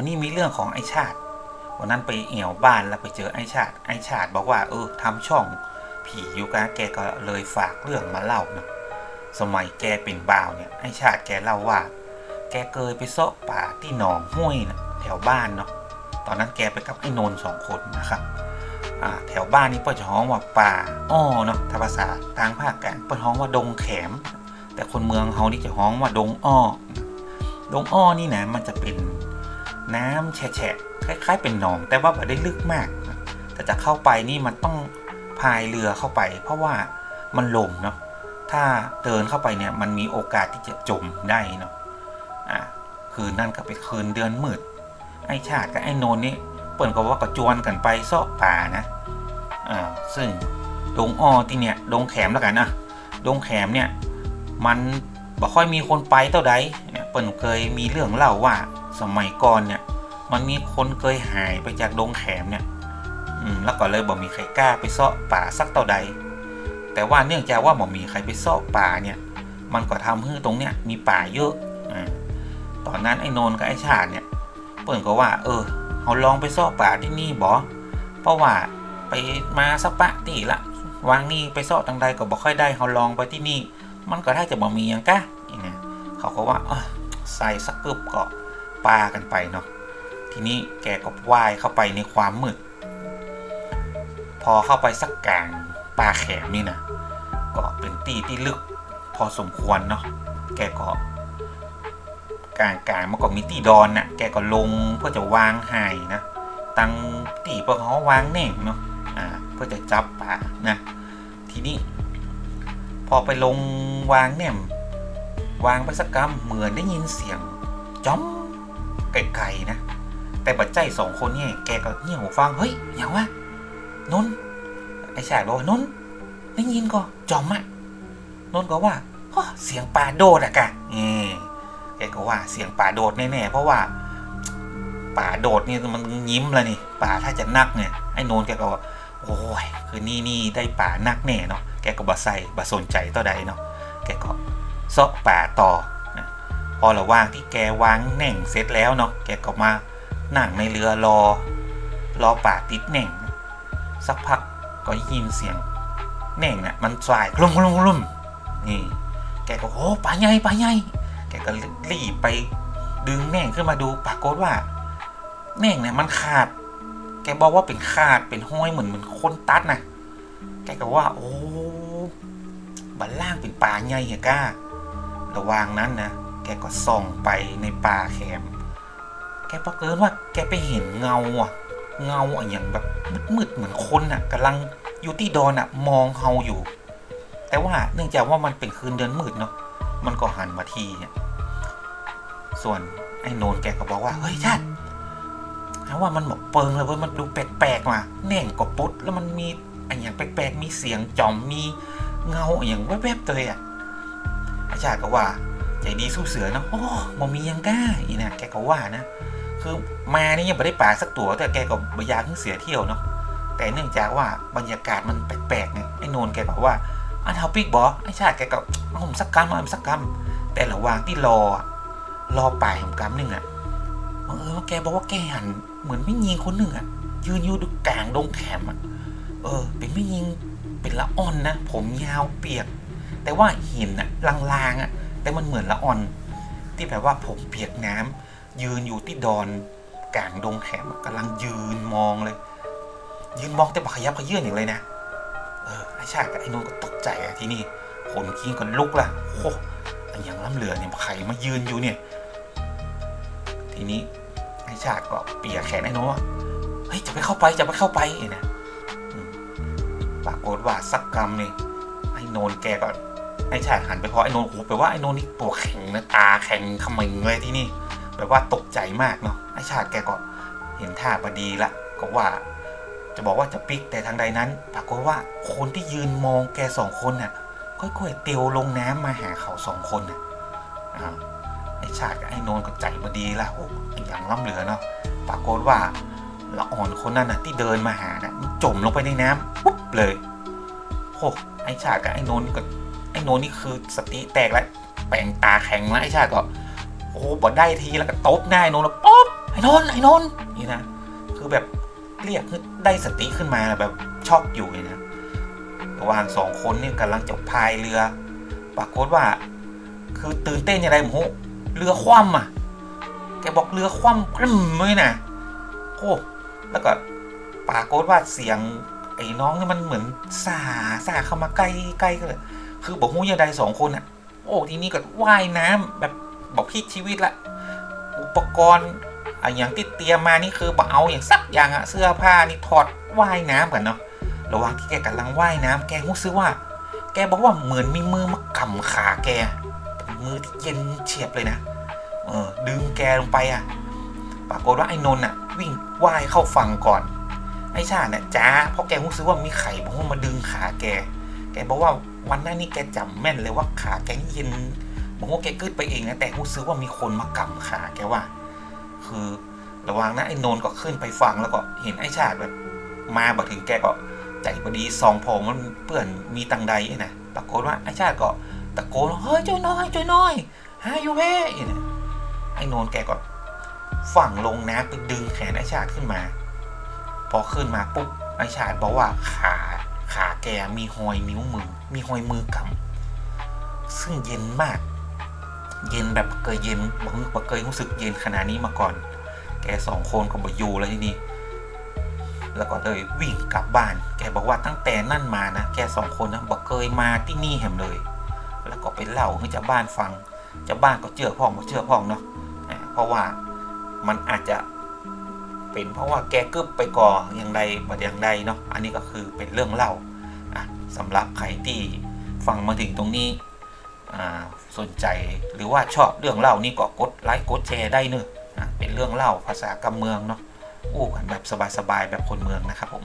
วันนี้มีเรื่องของไอชาติ วันนั้นไปเอี่ยวบ้านแล้วไปเจอไอชาติ ไอชาติบอกว่า เออทำช่องผีอยู่กันแกก็เลยฝากเรื่องมาเล่าเนาะสมัยแกเป็นบ่าวเนี่ยไอชาติแกเล่าว่า แกเคยไปเซาะป่าที่หนองห้วยนะแถวบ้านเนาะตอนนั้นแกไปกับไอ้นนสองคนนะครับแถวบ้านนี้เปิ้ลจะฮ้องว่าป่าอ้อเนาะถ้าภาษาทางภาคกลางเปิ้ลฮ้องว่าดงแขม แต่คนเมืองเฮานี่จะฮ้องว่าดงอ้อ ดงอ้อนี่นะมันจะเป็น น้ำแฉะคล้าย ๆ เป็นหนอง แต่ว่าไม่ได้ลึกมาก แต่จะเข้าไปนี่มันต้องพายเรือเข้าไป เพราะว่ามันลมเนาะถ้าเดินเข้าไปเนี่ยมันมีโอกาสที่จะจมได้เนาะอ่าคืนนั่นก็เป็นคืนเดือนมืดไอ้ชาติกับไอ้โนนนี่เปิ่นก็ว่าก็จวนกันไปเซาะป่านะอ่าซึ่งดงออที่เนี่ยดงแขมแล้วกันนะดงแขมเนี่ยมันบ่ค่อยมีคนไปเท่าใดเนี่ยเปิ่นเคยมีเรื่องเล่าว่า สมัยก่อนเนี่ย มันมีคนเคยหายไปจากดงแขมเนี่ยอืมแล้วก็เลยบ่มีใครกล้าไปเซาะป่าสักเท่าใด แต่ว่าเนื่องจากว่าบ่มีใครไปเซาะป่าเนี่ย มันก็ทำให้ตรงเนี้ยมีป่าเยอะอ่าตอนนั้นไอ้นนกับไอ้ชาติเนี่ยเปิ่นก็ว่า เออเขาลองไปเซาะป่าที่นี่บ่เพราะว่าไปมาสักปะตีละวางนี่ไปเซาะทางใดก็บ่ค่อยได้เขาลองไปที่นี่ มันก็ถ้าจะบ่มียังกะอย่างเงี้ยเขาก็ว่าอ้อใส่สักกึบเก็ ปากันไปเนาะทีนี้แกก็ว่ายเข้าไปในความมืด พอเข้าไปสักกลางป่าแขมนี่นะก็เป็นตีที่ลึกพอสมควรเนาะแกก็กลางกลางๆมันก็มีตีดอนน่ะแกก็ลงเพื่อจะวางไห่นะตั้งตีเพื่อเขาวางแน่งเนาะอ่าเพื่อจะจับป่านะทีนี้ พอไปลงวางเนี่ย วางไปสักกำเหมือนได้ยินเสียงจ้อม ไกลๆนะ แต่บัดใจสองคนเนี่ยแกก็เงี่ยหูฟังเฮ้ยอย่างวะนนไอ้ชายบอกว่านนได้ยินก็จอมอะนนก็ว่าเสียงป่าโดดอะกะเอแกก็ว่าเสียงป่าโดดแน่ๆเพราะว่าป่าโดดนี่มันยิ้มเลยนี่ป่าถ้าจะนักเนี่ยไอ้นนแกก็ว่าโอ้ยคือนี่นี่ได้ป่านักแน่เนาะแกก็บ่ใส่บ่สนใจต่อใดเนาะแกก็เซาะป่าต่อ พอระหว่างที่แกวางแหน่งเสร็จแล้วเนาะแกก็มานั่งในเรือรอ รอป่าติดแหน่ง สักพักก็ยินเสียงแหน่งเนี่ยมันสายกลุ่มกลุ่มกลุ่มนี่ แกก็โอ้ป่าใหญ่ป่าใหญ่แกก็รีบไปดึงแหน่งขึ้นมาดูปรากฏว่าแหน่งเนี่ยมันขาด แกบอกว่าเป็นขาดเป็นห้อยเหมือนเหมือนคนตัดนะแกก็ว่า โอ้บันล่างเป็นป่าใหญ่เหรก้า ระว่างนั้นนะ กก็ส่องไปในป่าแคมแกปรากฏว่าแกไปเห็นเงาอะเงาอะอย่างแบบมืดๆเหมือนคนอะกำลังอยู่ที่ดอนอะมองเฮาอยู่ แต่ว่าเนื่องจากว่ามันเป็นคืนเดือนมืดเนาะมันก็หันมาทีเนี่ย ส่วนไอ้โนนแกก็บอกว่าเฮ้ยชัดถามว่ามันหมกเปิงเลยเว้ยมันดูแปลกๆว่ะแน่งก็ปุ๊ดแล้วมันมีอันอย่างแปลกๆมีเสียงจอมมีเงาอย่างแวบๆเลยอะอาจารย์ก็ว่า ใจดีสู้เสือเนอะโอ้มมียังกล้าอีนะแกก็ว่านะ คือมานี่ยังไม่ได้ป่าสักตัวแต่แกก็บอยากให้เสียเที่ยวเนาะแต่เนื่องจากว่าบรรยากาศมันแปลกๆไงไอ้นนแกบอกว่าอันเฮาปิกบอไอ้ชาติแกก็เอาผมสักกำเอาผมสักกำแต่ระหว่างที่รอรอป่ายของกำหนึ่งอะเออว่าแกบอกว่าแกหันเหมือนไม่ยิงคนหนึ่งอะยืนอยู่ดูกลางดงแขมอะเออ เป็นไม่ยิงเป็นละอ่อนนะผมยาวเปียก แต่ว่าหินอะลางๆอะ แต่มันเหมือนละอ่อน ที่แบบว่าผมเปียกน้ำยืนอยู่ที่ดอนกลางดงแขมอะกำลังยืนมองเลย ยืนมองแต่บักขยับขยื่นอย่างเลยนะ เออไอชาติกับไอ้นนท์ก็ตกใจอะที่นี่ขนกิ้งกันลุกละโอ้อันอย่างล้ำเหลือเนี่ยใครมายืนอยู่เนี่ย ทีนี้ไอชาติก็เปียกแขนไอ้นนท์ว่าเฮ้ยจะไปเข้าไปจะไปเข้าไปนะปรากฏว่าสักกรรมนี่ไอ้นนท์แกก็ ไอ้ชาติหันไปเพราะไอ้นนท์โอ้โหแปลว่าไอ้นนท์นี่ตัวแข็งนะตาแข็งขมิงเลยที่นี่แบบว่าตกใจมากเนาะไอ้ชาติแกก็เห็นท่าพอดีละก็ว่า จะบอกว่าจะปิกแต่ทางใดนั้นปรากฏว่าคนที่ยืนมองแกสองคนน่ะค่อยๆเตียวลงน้ำมาหาเขาสองคนน่ะอ้าไอ้ชาติกับไอ้โนนก็ใจบดีละโอ้อย่างล้ำเหลือเนาะปรากฏว่าละอ่อนคนนั้นน่ะที่เดินมาหาน่ะมันจมลงไปในน้ำปุ๊บเลยโอ้ไอ้ชาติกับไอ้โนนก็ อ้โนนี่คือสติแตกแล้วแปลงตาแข็งแล้วไอ้ชาติก็โอ้โหบ่ได้ทีแล้วก็ตบหน้าไอ้โนนแล้วป๊อบไอ้นนไอ้นนนี่นะคือแบบเรียกคือได้สติขึ้นมาแบบช็อกอยู่เลยนะระหว่างสองคนนี่กำลังจะพายเรือ ปรากฏว่า คือตื่นเต้นยังไงผมโหเรือคว่ำอะแกบอกเรือคว่ำกรึ้มเลยนะโอ้แล้วก็ปรากฏว่าเสียงไอ้น้องนี่มันเหมือนสาสาเข้ามาใกล้ใกล้กันเลย คือบอกหู้ยังใดสองคนอะ โอ้ทีนี้ก็ว่ายน้ำแบบบอกพลิกชีวิตละ อุปกรณ์อะอย่างที่เตรียมมานี่คือบ่เอาอย่างสักอย่างอะเสื้อผ้านี่ถอดว่ายน้ำกันเนาะระหว่างที่แกกำลังว่ายน้ำแกรู้สึกว่า แกบอกว่าเหมือนมีมือมากำขาแกมือที่เย็นเฉียบเลยนะเออดึงแกลงไปอะ ปรากฏว่าไอ้นนท์อะ วิ่งว่ายเข้าฝั่งก่อนไอ้ชาติเนี่ยจ้าเพราะแกรู้สึกว่ามีไข่บอกว่ามาดึงขาแก แกบอกว่าวันนั้นนี่แกจำแม่นเลยว่าขาแกเย็นบอกว่าแกกึดไปเองนะแต่รู้สึกว่ามีคนมากำขาแกว่า คือระว่างนั้นไอ้นนท์ก็ขึ้นไปฟังแล้วก็เห็นไอ้ชาติแบบ มาบอถึงแกก็ใจพอดีซองพองมันเปื่อนมีตังใดนะปรากฏว่าไอ้ชาติก็ตะโกนเฮ้ยช่วยน้อยช่วยน้อยหาอยู่เว้ยนะไอ้นนท์แกก็ฝังลงน้ำไปดึงแขนไอ้ชาติขึ้นมา พอขึ้นมาปุ๊บไอ้ชาติบอกว่าขา ขาแกมีหอยนิ้วมือ มีหอยมือกำซึ่งเย็นมาก เย็นแบบเคยเย็นผมบ่เคยรู้สึกเย็นขนาดนี้มาก่อน แกสองคนก็บอยู่แล้วทีนี้แล้วก็เลยวิ่งกลับบ้าน แกบอกว่าตั้งแต่นั่นมานะ แกสองคนนะบอกเคยมาที่นี่แหมเลย แล้วก็ไปเล่าให้เจ้าบ้านฟัง เจ้าบ้านก็เชื่อพ่องก็เชื่อพ่องเนาะเพราะว่ามันอาจจะเป็นเพราะว่าแกกึบไปก่ออย่างใดมาอย่างใดเนาะ อันนี้ก็คือเป็นเรื่องเล่า อะสำหรับใครที่ฟังมาถึงตรงนี้สนใจหรือว่าชอบเรื่องเล่านี่ก็กดไลค์กดแชร์ได้เนอะอะเป็นเรื่องเล่าภาษากำเมืองเนาะอู้กันแบบสบายๆแบบคนเมืองนะครับผม